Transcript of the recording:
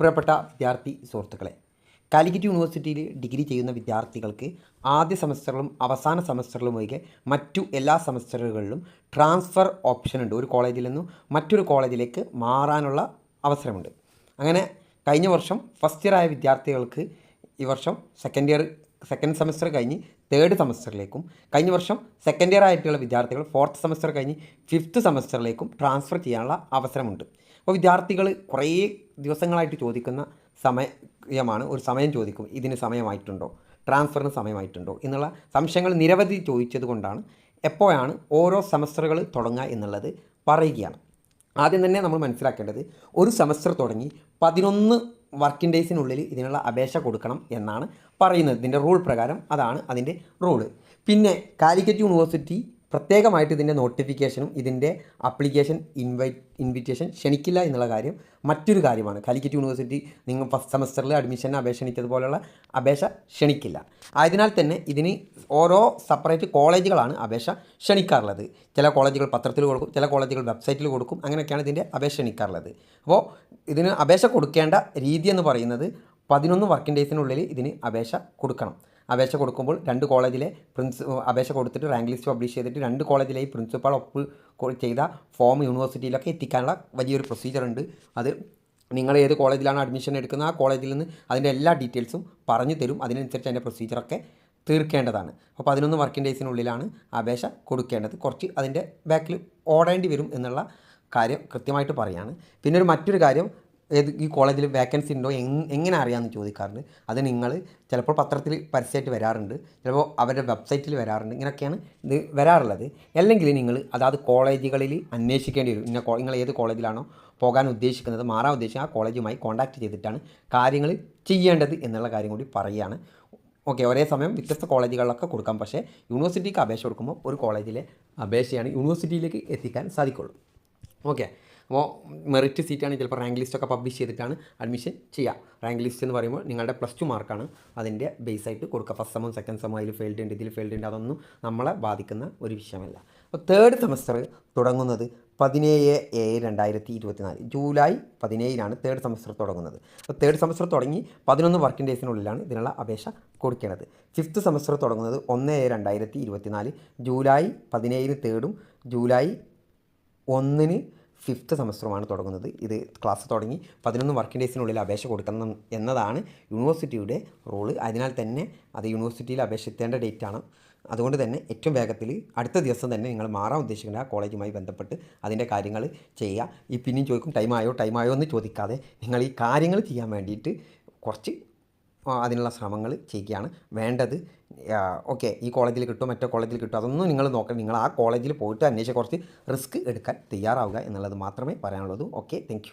പ്രിയപ്പെട്ട വിദ്യാർത്ഥി സുഹൃത്തുക്കളെ കാലിക്കറ്റ് യൂണിവേഴ്സിറ്റിയിൽ ഡിഗ്രി ചെയ്യുന്ന വിദ്യാർത്ഥികൾക്ക് ആദ്യ സെമസ്റ്ററിലും അവസാന സെമസ്റ്ററിലും ഒഴികെ മറ്റു എല്ലാ സെമസ്റ്ററുകളിലും ട്രാൻസ്ഫർ ഓപ്ഷൻ ഉണ്ട്. ഒരു കോളേജിൽ നിന്നും മറ്റൊരു കോളേജിലേക്ക് മാറാനുള്ള അവസരമുണ്ട്. അങ്ങനെ കഴിഞ്ഞ വർഷം ഫസ്റ്റ് ഇയർ ആയ വിദ്യാർത്ഥികൾക്ക് ഈ വർഷം സെക്കൻഡ് ഇയർ സെക്കൻഡ് സെമസ്റ്റർ കഴിഞ്ഞ് തേർഡ് സെമസ്റ്ററിലേക്കും കഴിഞ്ഞ വർഷം സെക്കൻഡ് ഇയർ ആയിട്ടുള്ള വിദ്യാർത്ഥികൾ ഫോർത്ത് സെമസ്റ്റർ കഴിഞ്ഞ് ഫിഫ്ത്ത് സെമസ്റ്ററിലേക്കും ട്രാൻസ്ഫർ ചെയ്യാനുള്ള അവസരമുണ്ട്. അപ്പോൾ വിദ്യാർത്ഥികൾ കുറേ ദിവസങ്ങളായിട്ട് ചോദിക്കുന്ന സമയമാണ് ഒരു സമയം ചോദിക്കും ഇതിന് സമയമായിട്ടുണ്ടോ ട്രാൻസ്ഫറിന് സമയമായിട്ടുണ്ടോ എന്നുള്ള സംശയങ്ങൾ നിരവധി ചോദിച്ചത് കൊണ്ടാണ് എപ്പോഴാണ് ഓരോ സെമസ്റ്ററുകൾ തുടങ്ങുക എന്നുള്ളത് പറയുകയാണ്. ആദ്യം തന്നെ നമ്മൾ മനസ്സിലാക്കേണ്ടത് ഒരു സെമസ്റ്റർ തുടങ്ങി പതിനൊന്ന് വർക്കിംഗ് ഡേയ്സിനുള്ളിൽ ഇതിനുള്ള അപേക്ഷ കൊടുക്കണം എന്നാണ് പറയുന്നത്. ഇതിന്റെ റൂൾ പ്രകാരം അതാണ് അതിന്റെ റൂൾ പിന്നെ കാലിക്കറ്റ് യൂണിവേഴ്സിറ്റി പ്രത്യേകമായിട്ട് ഇതിന്റെ നോട്ടിഫിക്കേഷനും ഇതിന്റെ അപ്ലിക്കേഷൻ ഇൻവൈറ്റ് ഇൻവിറ്റേഷൻ ക്ഷണിക്കില്ല എന്നുള്ള കാര്യം മറ്റൊരു കാര്യമാണ്. കാലിക്കറ്റ് യൂണിവേഴ്സിറ്റി നിങ്ങൾ ഫസ്റ്റ് സെമസ്റ്ററിൽ അഡ്മിഷൻ അപേക്ഷ ക്ഷണിച്ചതുപോലെയുള്ള അപേക്ഷ ക്ഷണിക്കില്ല. ആയതിനാൽ തന്നെ ഇതിന് ഓരോ സെപ്പറേറ്റ് കോളേജുകളാണ് അപേക്ഷ ക്ഷണിക്കാറുള്ളത്. ചില കോളേജുകൾ പത്രത്തിൽ കൊടുക്കും ചില കോളേജുകൾ വെബ്സൈറ്റിൽ കൊടുക്കും അങ്ങനെയൊക്കെയാണ് ഇതിന്റെ അപേക്ഷ ക്ഷണിക്കാറുള്ളത്. അപ്പോൾ ഇതിന് അപേക്ഷ കൊടുക്കേണ്ട രീതി എന്ന് പറയുന്നത് പതിനൊന്ന് വർക്കിംഗ് ഡേയ്സിനുള്ളിൽ ഇതിന് അപേക്ഷ കൊടുക്കണം. അപേക്ഷ കൊടുക്കുമ്പോൾ രണ്ട് കോളേജിലെ പ്രിൻസ് അപേക്ഷ കൊടുത്തിട്ട് റാങ്ക് ലിസ്റ്റ് പബ്ലിഷ് ചെയ്തിട്ട് രണ്ട് കോളേജിലെ ഈ പ്രിൻസിപ്പാൾ ഒപ്പ് ചെയ്ത ഫോം യൂണിവേഴ്സിറ്റിയിലൊക്കെ എത്തിക്കാനുള്ള വലിയൊരു പ്രൊസീജിയർ ഉണ്ട്. അത് നിങ്ങൾ ഏത് കോളേജിലാണ് അഡ്മിഷൻ എടുക്കുന്നത് ആ കോളേജിൽ നിന്ന് അതിന്റെ എല്ലാ ഡീറ്റെയിൽസും പറഞ്ഞു തരും. അതിനനുസരിച്ച് അതിന്റെ പ്രൊസീജിയറൊക്കെ തീർക്കേണ്ടതാണ്. അപ്പോൾ പതിനൊന്ന് വർക്കിംഗ് ഡേയ്സിനുള്ളിലാണ് അപേക്ഷ കൊടുക്കേണ്ടത്. കുറച്ച് അതിന്റെ ബാക്കിൽ ഓടേണ്ടി വരും എന്നുള്ള കാര്യം കൃത്യമായിട്ട് പറയാണ്. പിന്നെ ഒരു മറ്റൊരു കാര്യം ഏത് ഈ കോളേജിൽ വേക്കൻസി ഉണ്ടോ? എങ് എങ്ങനെ അറിയാമെന്ന് ചോദിക്കാറുണ്ട്. അത് നിങ്ങൾ ചിലപ്പോൾ പത്രത്തിൽ പരസ്യമായിട്ട് വരാറുണ്ട്. ചിലപ്പോൾ അവരുടെ വെബ്സൈറ്റിൽ വരാറുണ്ട്. ഇങ്ങനെയൊക്കെയാണ് ഇത് വരാറുള്ളത്. അല്ലെങ്കിൽ നിങ്ങൾ അതാത് കോളേജുകളിൽ അന്വേഷിക്കേണ്ടി വരും. ഇന്ന നിങ്ങൾ ഏത് കോളേജിലാണോ പോകാൻ ഉദ്ദേശിക്കുന്നത് മാറാൻ ഉദ്ദേശിക്കുന്നത് ആ കോളേജുമായി കോൺടാക്റ്റ് ചെയ്തിട്ടാണ് കാര്യങ്ങൾ ചെയ്യേണ്ടത് എന്നുള്ള കാര്യം കൂടി പറയുകയാണ്. ഓക്കെ ഒരേ സമയം വ്യത്യസ്ത കോളേജുകളിലൊക്കെ കൊടുക്കാം. പക്ഷേ യൂണിവേഴ്സിറ്റിക്ക് അപേക്ഷ കൊടുക്കുമ്പോൾ ഒരു കോളേജിലെ അപേക്ഷയാണ് യൂണിവേഴ്സിറ്റിയിലേക്ക് എത്തിക്കാൻ സാധിക്കുള്ളൂ. ഓക്കെ. അപ്പോൾ മെറിറ്റ് സീറ്റാണ് ചിലപ്പോൾ റാങ്ക് ലിസ്റ്റൊക്കെ പബ്ലിഷ് ചെയ്തിട്ടാണ് അഡ്മിഷൻ ചെയ്യുക. റാങ്ക് ലിസ്റ്റ് എന്ന് പറയുമ്പോൾ നിങ്ങളുടെ പ്ലസ് ടു മാർക്കാണ് അതിന്റെ ബേസ് ആയിട്ട് കൊടുക്കുക. ഫസ്റ്റ് സെമോ സെക്കൻഡ് സെമോ അതിൽ ഫെയിൽഡ് ഉണ്ട് ഇതിൽ ഫെയിൽഡ് ഉണ്ട് അതൊന്നും നമ്മളെ ബാധിക്കുന്ന ഒരു വിഷയമല്ല. അപ്പോൾ തേർഡ് സെമസ്റ്റർ തുടങ്ങുന്നത് പതിനേഴ് ഏഴ് രണ്ടായിരത്തി ഇരുപത്തിനാല് ജൂലൈ പതിനേഴിനാണ് തേർഡ് സെമസ്റ്റർ തുടങ്ങുന്നത്. അപ്പോൾ തേർഡ് സെമസ്റ്റർ തുടങ്ങി പതിനൊന്ന് വർക്കിംഗ് ഡേയ്സിനുള്ളിലാണ് ഇതിനുള്ള അപേക്ഷ കൊടുക്കേണ്ടത്. ഫിഫ്ത്ത് സെമസ്റ്റർ തുടങ്ങുന്നത് ഒന്ന് ഏഴ് രണ്ടായിരത്തി ഇരുപത്തിനാല് ജൂലൈ പതിനേഴിന് തേർഡും ജൂലൈ ഒന്നിന് ഫിഫ്ത്ത് സെമസ്റ്ററുമാണ് തുടങ്ങുന്നത്. ഇത് ക്ലാസ് തുടങ്ങി പതിനൊന്ന് വർക്കിംഗ് ഡേയ്സിനുള്ളിൽ അപേക്ഷ കൊടുക്കണം എന്നതാണ് യൂണിവേഴ്സിറ്റിയുടെ റൂൾ അതിനാൽ തന്നെ അത് യൂണിവേഴ്സിറ്റിയിൽ അപേക്ഷ എത്തേണ്ട ഡേറ്റാണ് അതുകൊണ്ട് തന്നെ ഏറ്റവും വേഗത്തിൽ അടുത്ത ദിവസം തന്നെ നിങ്ങൾ മാറാൻ ഉദ്ദേശിക്കുന്ന കോളേജുമായി ബന്ധപ്പെട്ട് അതിന്റെ കാര്യങ്ങൾ ചെയ്യുക. ഈ പിന്നെയും ചോദിക്കും ടൈമായോ ടൈമായോ എന്ന് ചോദിക്കാതെ നിങ്ങൾ ഈ കാര്യങ്ങൾ ചെയ്യാൻ വേണ്ടിയിട്ട് കുറച്ച് അതിനുള്ള ശ്രമങ്ങൾ ചെയ്യുകയാണ്. വേണ്ടത് ഓക്കെ ഈ കോളേജിൽ കിട്ടും മറ്റേ കോളേജിൽ കിട്ടും അതൊന്നും നിങ്ങൾ നോക്കണം നിങ്ങൾ ആ കോളേജിൽ പോയിട്ട് അന്വേഷിച്ച് കുറച്ച് റിസ്ക് എടുക്കാൻ തയ്യാറാവുക എന്നുള്ളത് മാത്രമേ പറയാനുള്ളൂ. Okay thank